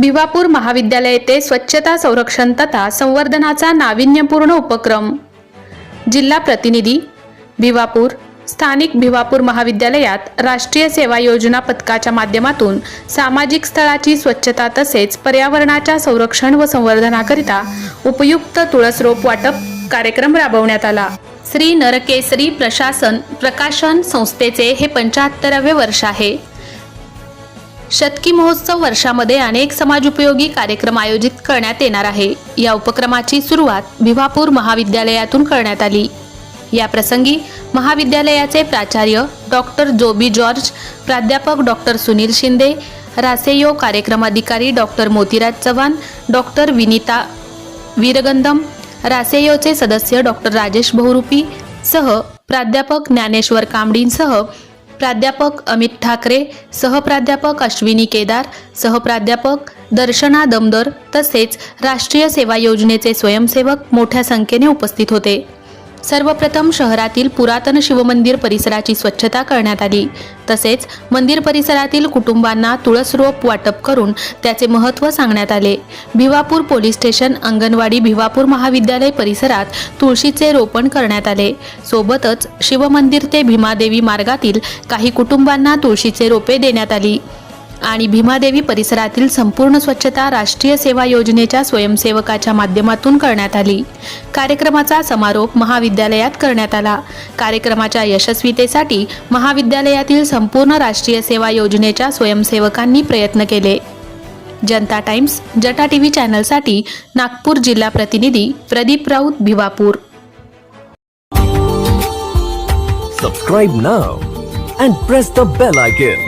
भिवापूर महाविद्यालय येथे स्वच्छता संरक्षण तथा संवर्धनाचा नाविन्यपूर्ण उपक्रम. जिल्हा प्रतिनिधी भिवापूर स्थानिक भिवापूर महाविद्यालयात राष्ट्रीय सेवा योजना पथकाच्या माध्यमातून सामाजिक स्थळाची स्वच्छता तसेच पर्यावरणाच्या संरक्षण व संवर्धनाकरिता उपयुक्त तुळस रोप वाटप कार्यक्रम राबवण्यात आला. श्री नरकेसरी प्रशासन प्रकाशन संस्थेचे हे पंच्याहत्तरावे वर्ष आहे. शतकी महोत्सव वर्षामध्ये अनेक समाजोपयोगी कार्यक्रम आयोजित करण्यात येणार आहे. या उपक्रमाची सुरुवात भिवापूर महाविद्यालयातून करण्यात आली. या प्रसंगी महाविद्यालयाचे प्राचार्य डॉक्टर जोबी जॉर्ज प्राध्यापक डॉक्टर सुनील शिंदे रासेयो कार्यक्रम अधिकारी डॉक्टर मोतीराज चव्हाण डॉक्टर विनीता वीरगंधम रासेयोचे सदस्य डॉक्टर राजेश बहुरूपी सह प्राध्यापक ज्ञानेश्वर कांबडींसह प्राध्यापक अमित ठाकरे सहप्राध्यापक अश्विनी केदार सहप्राध्यापक दर्शना दमदर तसेच राष्ट्रीय सेवा योजनेचे स्वयंसेवक मोठ्या संख्येने उपस्थित होते. सर्वप्रथम शहरातील पुरातन शिवमंदिर परिसराची स्वच्छता करण्यात आली. तसेच मंदिर परिसरातील कुटुंबांना तुळस रोप वाटप करून त्याचे महत्त्व सांगण्यात आले. भिवापूर पोलीस स्टेशन अंगणवाडी भिवापूर महाविद्यालय परिसरात तुळशीचे रोपण करण्यात आले. सोबतच शिवमंदिर ते भीमादेवी मार्गातील काही कुटुंबांना तुळशीचे रोपे देण्यात आली. आणि भीमादेवी परिसरातील संपूर्ण स्वच्छता राष्ट्रीय सेवा योजनेच्या स्वयंसेवकाच्या माध्यमातून करण्यात आली. कार्यक्रमाचा समारोप महाविद्यालयात करण्यात आला. कार्यक्रमाच्या यशस्वीतेसाठी महाविद्यालयातील संपूर्ण राष्ट्रीय सेवा योजनेच्या स्वयंसेवकांनी प्रयत्न केले. जनता टाइम्स जटा टी व्ही चॅनलसाठी नागपूर जिल्हा प्रतिनिधी Pradeep Raut Bhiwapur. Subscribe now and press the bell icon